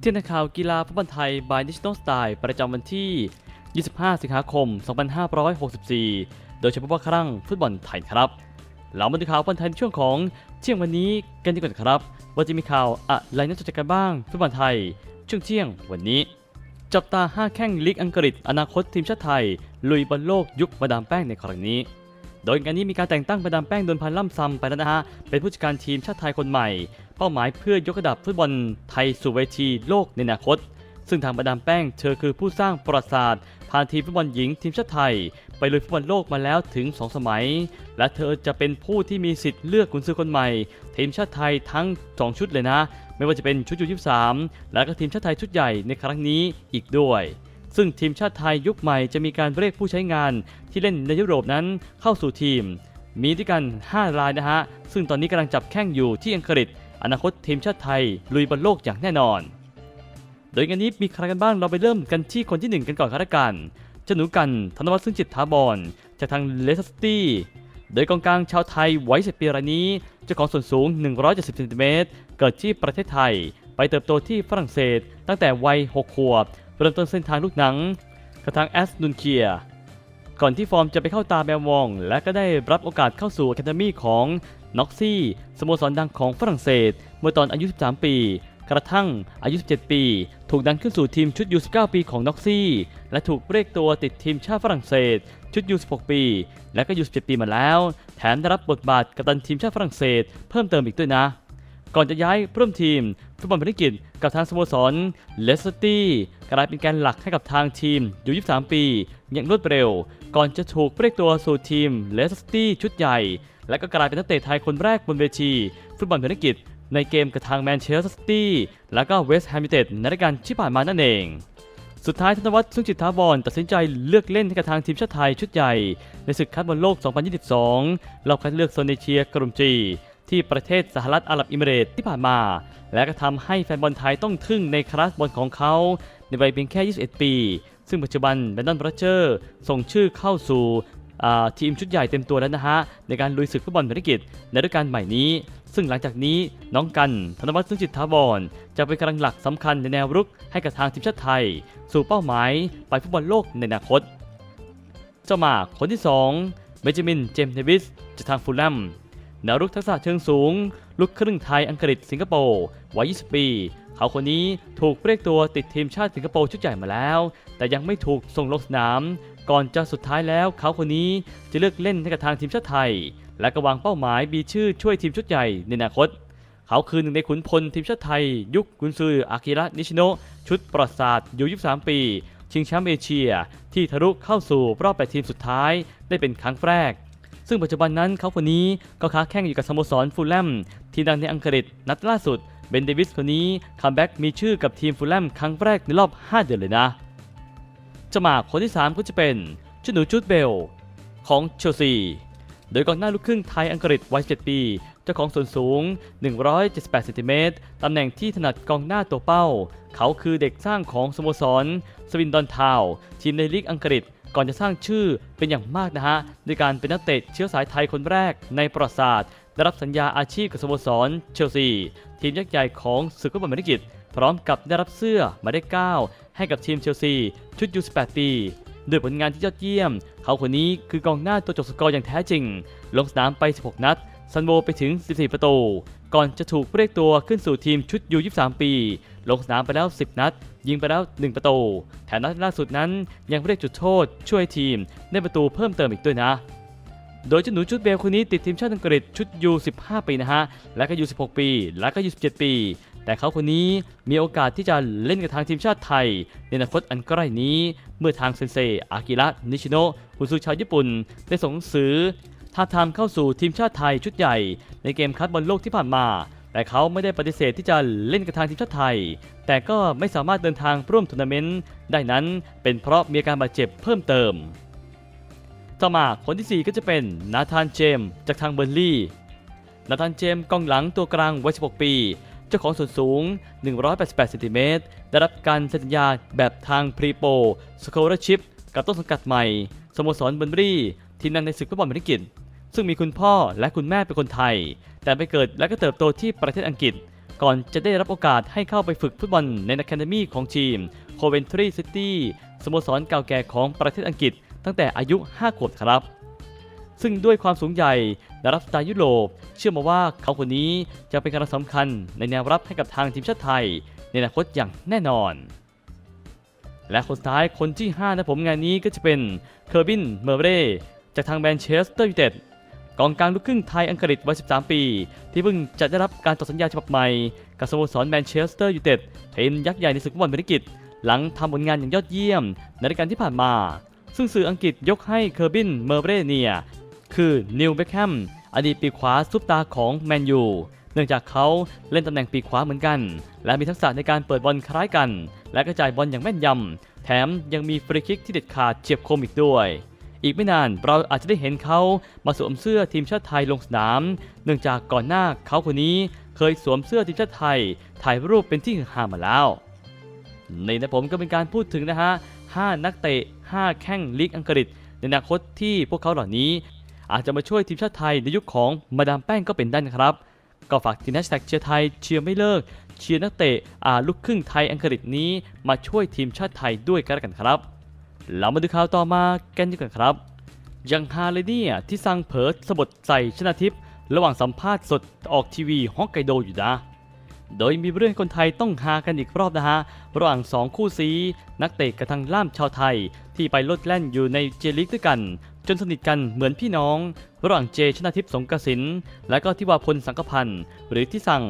เที่ยงข่าวกีฬาฟุตบอลไทย by National Style ประจำวันที่ 25 สิงหาคม 2564 โดยเฉพาะว่าครั้งฟุตบอลไทยครับ เรามาดูข่าวฟุตบอลไทยในช่วงของเที่ยงวันนี้กันดีกว่าครับ ว่าจะมีข่าวอะไรน่าสนใจกันบ้างฟุตบอลไทย ช่วงเที่ยงวันนี้ จับตา 5 แข้งลีกอังกฤษ อนาคตทีมชาติไทย ลุยบอลโลกยุคมาดามแป้งในครั้งนี้ โดยงานนี้มีการแต่งตั้งมาดามแป้งโดนพันล่ำซำไปแล้วนะฮะ เป็นผู้จัดการทีมชาติไทยคนใหม่ เป้าหมายเพื่อยกระดับฟุตบอลไทยสู่เวทีโลกในอนาคต ซึ่งทางมาดามแป้งเธอคือผู้สร้างประวัติศาสตร์พาทีมฟุตบอลหญิงทีมชาติไทย ไปลุยฟุตบอลโลกมาแล้วถึง 2 สมัย และเธอจะเป็นผู้ที่มีสิทธิ์เลือกกุนซือคนใหม่ ทีมชาติไทยทั้ง 2 ชุดเลยนะ ไม่ว่าจะเป็นชุดยู23และก็ทีมชาติไทยชุดใหญ่ในครั้งนี้อีกด้วย ซึ่งทีมชาติไทยยุคใหม่จะมีการเรียกผู้ใช้งานที่เล่นในยุโรปนั้นเข้าสู่ทีม มีด้วยกัน 5 รายนะฮะ ซึ่งตอนนี้กำลังจับแข้งอยู่ที่อังกฤษ อนาคตทีมชาติไทยลุยบอลโลกอย่างแน่นอน โดยงานนี้มีใครกันบ้างเราไปเริ่มกันที่คนที่ 1 กันก่อนครับกันเจ้าหนูกันธนวัฒน์ซึ่งจิตถาบอนจากทางเลสเตอร์ซิตี้โดยกองกลางชาวไทยวัย10ปีรายนี้เจ้าของส่วนสูง 170เซนติเมตรเกิดที่ประเทศไทย ไปเติบโตที่ฝรั่งเศสตั้งแต่วัย 6 ขวบ เริ่มต้นเส้นทางลูกหนังกับทางแอสนุนเคียก่อนที่ฟอร์มจะไปเข้าตาแมวมอง และก็ได้รับโอกาสเข้าสู่อะคาเดมี่ของน็อกซี่สโมสรดังของฝรั่งเศส เมื่อตอนอายุ 13 ปี กระทั่งอายุ 17 ปี ถูกดันขึ้นสู่ทีมชุดยู19 ปีของน็อกซี่ และถูกเรียกตัวติดทีมชาติฝรั่งเศส ชุดยู16 ปี และก็ยู17 ปีมาแล้ว แถมได้รับบทบาทกัปตันทีมชาติฝรั่งเศส เพิ่มเติมอีกด้วยนะ ก่อนจะย้ายร่วมทีมฟุตบอลภารกิจกับทางสโมสรเลสเตอร์ตี้กลายเป็นแการหลักให้กับทางทีมอยู่ 23 ปีอย่างรวดเร็ว ก่อนจะถูกเรียกตัวสู่ทีมเลสเตอร์ตี้ชุดใหญ่ และก็กลายเป็นนักเตะไทยคนแรกบนเวที ฟุตบอลภารกิจ ในเกมกับทางแมนเชสเตอร์ซิตี้และก็เวสต์แฮมยูไนเต็ดในรายการที่ผ่านมานั่นเองสุดท้ายธนวัฒน์ซึ่งจิตทาวรตัดสินใจเลือกเล่นให้กับทางทีมชาติไทยชุดใหญ่ ในศึกคัดบอลโลก 2022 รอบคัดเลือกโซนเอเชียกลุ่มจี ที่ประเทศสหรัฐอาหรับอิมิเรตที่ผ่านมา และก็ทำให้แฟนบอลไทยต้องทึ่งในคลาสบอลของเขา ในวัยเพียงแค่ 21 ปี ซึ่งปัจจุบันแบนดอนบรัชเชอร์ส่งชื่อเข้าสู่ทีมชุดใหญ่เต็มตัวแล้วนะฮะ ในการลุยศึกฟุตบอลภารกิจในฤดูกาลใหม่นี้ ซึ่งหลังจากนี้น้องกันธนวัฒน์ซึ่งจิตทาวรจะเป็นกำลังหลักสำคัญในแนวรุกให้กับทางทีมชาติไทย สู่เป้าหมายไปฟุตบอลโลกในอนาคต เจ้าหมากคนที่2เบนจามินเจมส์เดวิสจากทางฟูลแลม แนวรุกทักษะเชิงสูงลูกครึ่งไทยอังกฤษสิงคโปร์วัย 20 ปี เขาคนนี้ถูกเรียกตัวติดทีมชาติสิงคโปร์ชุดใหญ่มาแล้ว แต่ยังไม่ถูกส่งลงสนาม ก่อนจะสุดท้ายแล้วเขาคนนี้จะเลือกเล่นให้กับทางทีมชาติไทย และก็วางเป้าหมายมีชื่อช่วยทีมชุดใหญ่ในอนาคต เขาคือหนึ่งในขุนพลทีมชาติไทย ยุคกุนซืออากิระนิชิโนะชุดประวัติศาสตร์อยู่ 23 ปี ชิงแชมป์เอเชีย ที่ทะลุเข้าสู่รอบ8ทีมสุดท้ายได้เป็นครั้งแรก ซึ่งปัจจุบันนั้นเขาคนนี้ก็ค้าแข่งอยู่กับสโมสรฟูลแลมทีมดังในอังกฤษนัดล่าสุดเบนเดวิสคนนี้คัมแบ็กมีชื่อกับทีมฟูลแลมครั้งแรกในรอบ 5 เดือนเลยนะจะมาคนที่ 3 ก็จะเป็นเจ้าหนูจูดเบล ของเชลซี โดยกองหน้าลูกครึ่งไทยอังกฤษวัย7ปี เจ้าของส่วนสูง 178เซนติเมตรตำแหน่งที่ถนัดกองหน้าตัวเป้า เขาคือเด็กสร้างของสโมสร สวินดอนทาว ทีมในลีกอังกฤษ ก่อนจะสร้างชื่อเป็นอย่างมากนะฮะด้วยการเป็นนักเตะเชื้อสายไทยคนแรกในประวัติศาสตร์ได้รับสัญญาอาชีพกับสโมสรเชลซี ทีมยักษ์ใหญ่ของศึกฟุตบอลอเมริกิจพร้อมกับได้รับเสื้อหมายเลข9ให้กับทีมเชลซี ชุดยู18ปีด้วยผลงานที่ยอดเยี่ยม เขาคนนี้คือกองหน้าตัวจบสกอร์อย่างแท้จริง ลงสนามไป 16 นัดซันโวไปถึง 14 ประตู ก่อนจะถูกเรียกตัวขึ้นสู่ทีมชุดยู23 ปี ลงสนามไปแล้ว 10 นัด ยิงไปแล้ว 1 ประตู แถมนัดล่าสุดนั้นยังเรียกจุดโทษ ช่วยทีมได้ประตูเพิ่มเติมอีกด้วยนะ โดยเจ้าหนูชุดเบลคนนี้ติดทีมชาติอังกฤษชุดยู15 ปีนะฮะ และก็ยู16 ปี และก็ยู17 ปี แต่เขาคนนี้มีโอกาสที่จะเล่นกับทางทีมชาติไทย ในอนาคตอันใกล้นี้ เมื่อทางเซนเซอากิระนิชิโนะคุณซูชาวญี่ปุ่นได้ส่งหนังสือ ทาทามเข้าสู่ทีมชาติไทยชุดใหญ่ ในเกมคัดบอลโลกที่ผ่านมา แต่เขาไม่ได้ปฏิเสธที่จะเล่นกับทางทีมชาติไทย แต่ก็ไม่สามารถเดินทางร่วมทัวร์นาเมนต์ได้นั้นเป็นเพราะมีอาการบาดเจ็บเพิ่มเติม ต่อมาคนที่ 4 ก็จะเป็นนาธานเจมจากทางเบอร์ลี่นาธานเจมกองหลังตัวกลางวัย 16 ปี เจ้าของส่วนสูง 188เซนติเมตรได้รับการเซ็นสัญญาแบบทางพรีโปสโคลชิพกับต้นสังกัดใหม่สโมสรเบอร์ลี่ทีมนั้นในศึกฟุตบอลอเมริกัน ซึ่งมีคุณพ่อและคุณแม่เป็นคนไทย แต่ไปเกิดและก็เติบโตที่ประเทศอังกฤษ ก่อนจะได้รับโอกาสให้เข้าไปฝึกฟุตบอลในอะคาเดมีของทีม Coventry City สโมสรเก่าแก่ของประเทศอังกฤษ ตั้งแต่อายุ 5 ขวบครับ ซึ่งด้วยความสูงใหญ่และรับสไตล์ยุโรป เชื่อมาว่าเขาคนนี้จะเป็นกำลังสำคัญในแนวรับให้กับทางทีมชาติไทย ในอนาคตอย่างแน่นอนและคนสุดท้ายคนที่ 5 นะผมงานนี้ก็จะเป็นเคอร์บิน เมอร์เรจากทางแมนเชสเตอร์ยูไนเต็ด กองกลางลูกครึ่งไทยอังกฤษวัย 13 ปี ที่เพิ่งจะได้รับการต่อสัญญาฉบับใหม่กับสโมสรแมนเชสเตอร์ยูไนเต็ดทีมยักษ์ใหญ่ในศึกฟุตบอลเบริกิตหลังทำผลงานอย่างยอดเยี่ยมในรายการที่ผ่านมา ซึ่งสื่ออังกฤษยกให้เคอร์บินเมอร์เบรเนีย คือนิวเบคแฮมอดีตปีขวาซุปตาของแมนยูเนื่องจากเขาเล่นตำแหน่งปีขวาเหมือนกัน และมีทักษะในการเปิดบอลคล้ายกัน และกระจายบอลอย่างแม่นยำแถมยังมีฟรีคิกที่เด็ดขาดเฉียบคมอีกด้วย อีกไม่นานเราอาจจะได้เห็นเขามาสวมเสื้อทีมชาติไทยลงสนาม เนื่องจากก่อนหน้าเขาคนนี้เคยสวมเสื้อทีมชาติไทย ถ่ายรูปเป็นที่ฮือฮามาแล้วในนะผมก็เป็นการพูดถึงนะฮะ 5 นักเตะ 5 แข้งลีกอังกฤษ ในอนาคตที่พวกเขาเหล่านี้ อาจจะมาช่วยทีมชาติไทยในยุคของมาดามแป้งก็เป็นได้นะครับ ก็ฝากทีมแฮชแท็กเชียร์ไทยเชียร์ไม่เลิก เชียร์นักเตะอาลูกครึ่งไทยอังกฤษนี้มาช่วยทีมชาติไทยด้วยกันแล้วกันครับ เรามาดูข่าวต่อมากันดีกว่าครับ ยังฮาเลยเนี่ยที่สั่งเผลสะบดใส่ชนะทิพย์ระหว่างสัมภาษณ์สดออกทีวีฮอกไกโดอยู่นะ โดยมีเรื่องคนไทยต้องหากันอีกรอบนะฮะ ระหว่าง 2 คู่ซี นักเตะกับทางล่ามชาวไทย ที่ไปลดแล่นอยู่ในเจลิกด้วยกัน จนสนิทกันเหมือนพี่น้อง ระหว่างเจชนาทิพย์สงกสินและก็ทิวาพลสังกพันธ์หรือที่สั่ง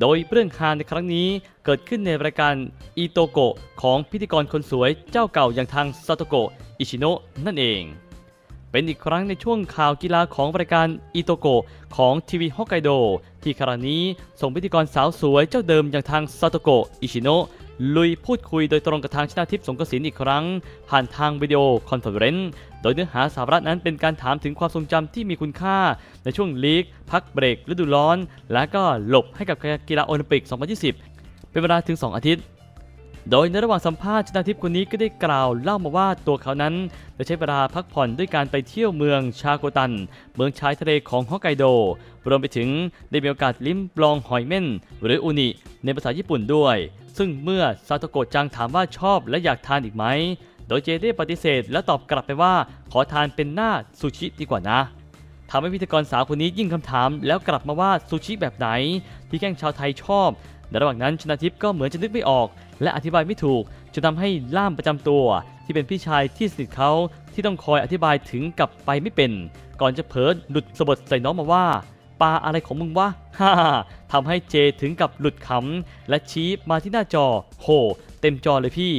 โดยเรื่องฮาในครั้งนี้เกิดขึ้นในรายการอีโตโกะของพิธีกรคนสวยเจ้าเก่าอย่างทางซาโตโกะอิชิโนะนั่นเอง เป็นอีกครั้งในช่วงข่าวกีฬาของรายการอีโตโกะของทีวีฮอกไกโดที่คราวนี้ส่งพิธีกรสาวสวยเจ้าเดิมอย่างทางซาโตโกะอิชิโนะ ลุยพูดคุยโดยตรงกับทางชนาทิพย์สงกสินอีกครั้ง ผ่านทางวิดีโอคอนเฟอเรนซ์โดยเนื้อหาสาระนั้นเป็นการถามถึงความทรงจำที่มีคุณค่า ในช่วงลีก พักเบรกฤดูร้อน และก็หลบให้กับกีฬาโอลิมปิก 2020 เป็นเวลาถึง 2 อาทิตย์ โดยในระหว่างสัมภาษณ์ชนาทิพย์คนนี้ก็ได้กล่าวเล่ามาว่าตัวเขานั้นได้ใช้เวลาพักผ่อนด้วยการไปเที่ยวเมืองชาโกตัน เมืองชายทะเลของฮอกไกโด รวมไปถึงได้มีโอกาสลิ้มลองหอยเม่นหรืออุนิ ในภาษาญี่ปุ่นด้วย ซึ่งเมื่อซาโตโกะจังถามว่าชอบและอยากทานอีกไหม โดยเจได้ปฏิเสธ และตอบกลับไปว่าขอทานเป็นหน้าซูชิดีกว่านะทำให้พิธีกรสาวคนนี้ยิ่งคำถาม แล้วกลับมาว่าซูชิแบบไหน ที่แก้งชาวไทยชอบในระหว่างนั้นชนาทิพย์ก็เหมือนจะนึกไม่ออก และอธิบายไม่ถูกจนทำให้ล่ามประจำตัว ที่เป็นพี่ชายที่สนิทเขาที่ต้องคอยอธิบายถึงกับไปไม่เป็น ก่อนจะเผลอหลุดสะบดใส่น้องมาว่า ปลาอะไรของมึงวะฮ่าทำให้เจถึงกับหลุดขำและชี้มาที่หน้าจอ โห เต็มจอเลยพี่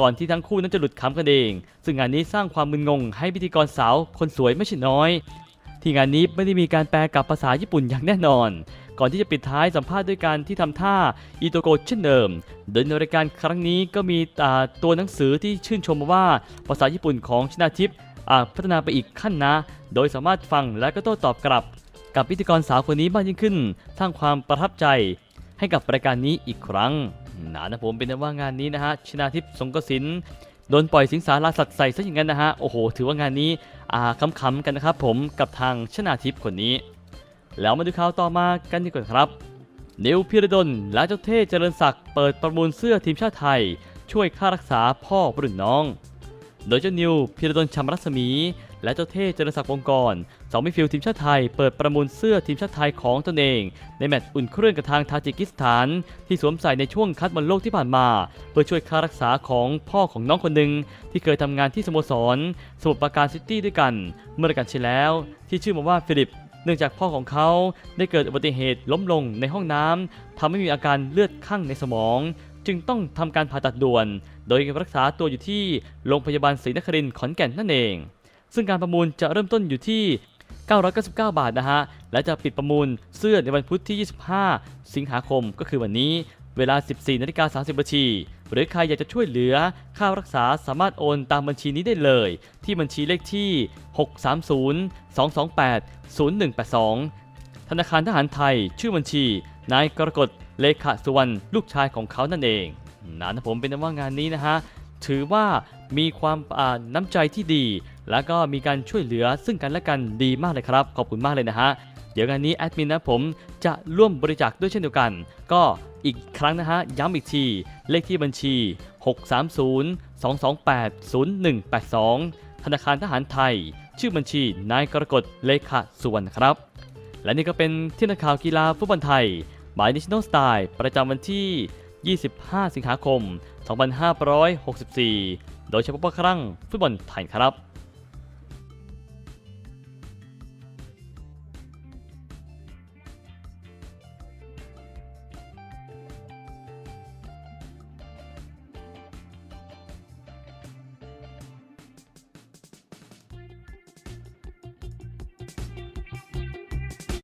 ก่อนที่ทั้งคู่นั้นจะหลุดขำกันเอง ซึ่งงานนี้สร้างความมึนงงให้พิธีกรสาวคนสวยไม่ใช่น้อย ที่งานนี้ไม่ได้มีการแปลกับภาษาญี่ปุ่นอย่างแน่นอน ก่อนที่จะปิดท้ายสัมภาษณ์ด้วยการที่ทำท่าอีโตโกเช่นเดิม โดยในรายการครั้งนี้ก็มีตัวหนังสือที่ชื่นชมมาว่าภาษาญี่ปุ่นของชนาทิพย์พัฒนาไปอีกขั้นนะ โดยสามารถฟังและก็โต้ตอบกลับ กับพิธีกรสาวคนนี้มากยิ่งขึ้นสร้างความประทับใจให้กับรายการนี้อีกครั้งนะนะผมเป็นว่างานนี้นะฮะชนาทิพย์สงกสินโดนปล่อยสิงสาราสัตว์ใส่ซะอย่างนั้นนะฮะโอ้โห ถือว่างานนี้อ่าคำๆกันนะครับผมกับทางชนาทิพย์คนนี้ แล้วมาดูข่าวต่อมากันดีกว่าครับนิวพิรดลและเจ้าเท่เจริญศักดิ์เปิดประมูลเสื้อทีมชาติไทย ช่วยค่ารักษาพ่อรุ่นน้อง โดยเจ้านิวพิรดลชำรัศมี และเจ้าเท่เจริญศักดิ์วงกร สองมิดฟิลด์ทีมชาติไทยเปิดประมูลเสื้อทีมชาติไทยของตนเอง ในแมตช์อุ่นเครื่องกับทางทาจิกิสถาน ที่สวมใส่ในช่วงคัดบอลโลกที่ผ่านมา เพื่อช่วยค่ารักษาของพ่อของน้องคนหนึ่งที่เคยทำงานที่สโมสร สมุทรปราการซิตี้ด้วยกัน เมื่อรายการที่แล้ว ที่ชื่อมาว่าฟิลิปเนื่องจากพ่อของเขาได้เกิดอุบัติเหตุล้มลงในห้องน้ำทำให้มีอาการเลือดข้างในสมอง จึงต้องทำการผ่าตัดด่วน โดยรักษาตัวอยู่ที่โรงพยาบาลศรีนครินทร์ขอนแก่นนั่นเอง ซึ่งการประมูลจะเริ่มต้นอยู่ที่ 999 บาทนะฮะ และจะปิดประมูลเสื้อในวันพุธที่ 25 สิงหาคมก็คือวันนี้เวลา 14นาฬิกา30นาทีหรือใครอยากจะช่วยเหลือค่ารักษาสามารถโอนตามบัญชีนี้ได้เลย ที่บัญชีเลขที่ 630 228 0182 ธนาคารทหารไทยชื่อบัญชี นายกรกฎเลขาสุวรรณลูกชายของเขานั่นเองนะผมเป็นว่างานนี้นะฮะ ถือว่า มีความน้ำใจที่ดี แล้วก็มีการช่วยเหลือซึ่งกันและกันดีมากเลยครับ ขอบคุณมากเลยนะฮะเดี๋ยวงานนี้แอดมินนะผมจะร่วมบริจาคด้วยเช่นเดียวกัน ก็อีกครั้งนะฮะ ย้ำอีกที เลขที่บัญชี 630-228-0182 ธนาคารทหารไทย ชื่อบัญชีนายกรกฎเลขาสุวรรณครับ และนี่ก็เป็นที่นักข่าวกีฬาฟุตบอลไทยบาย National Style ประจำวันที่ 25 สิงหาคม 2564 โดยเฉพาะครั้งฟุตบอลไทยครับ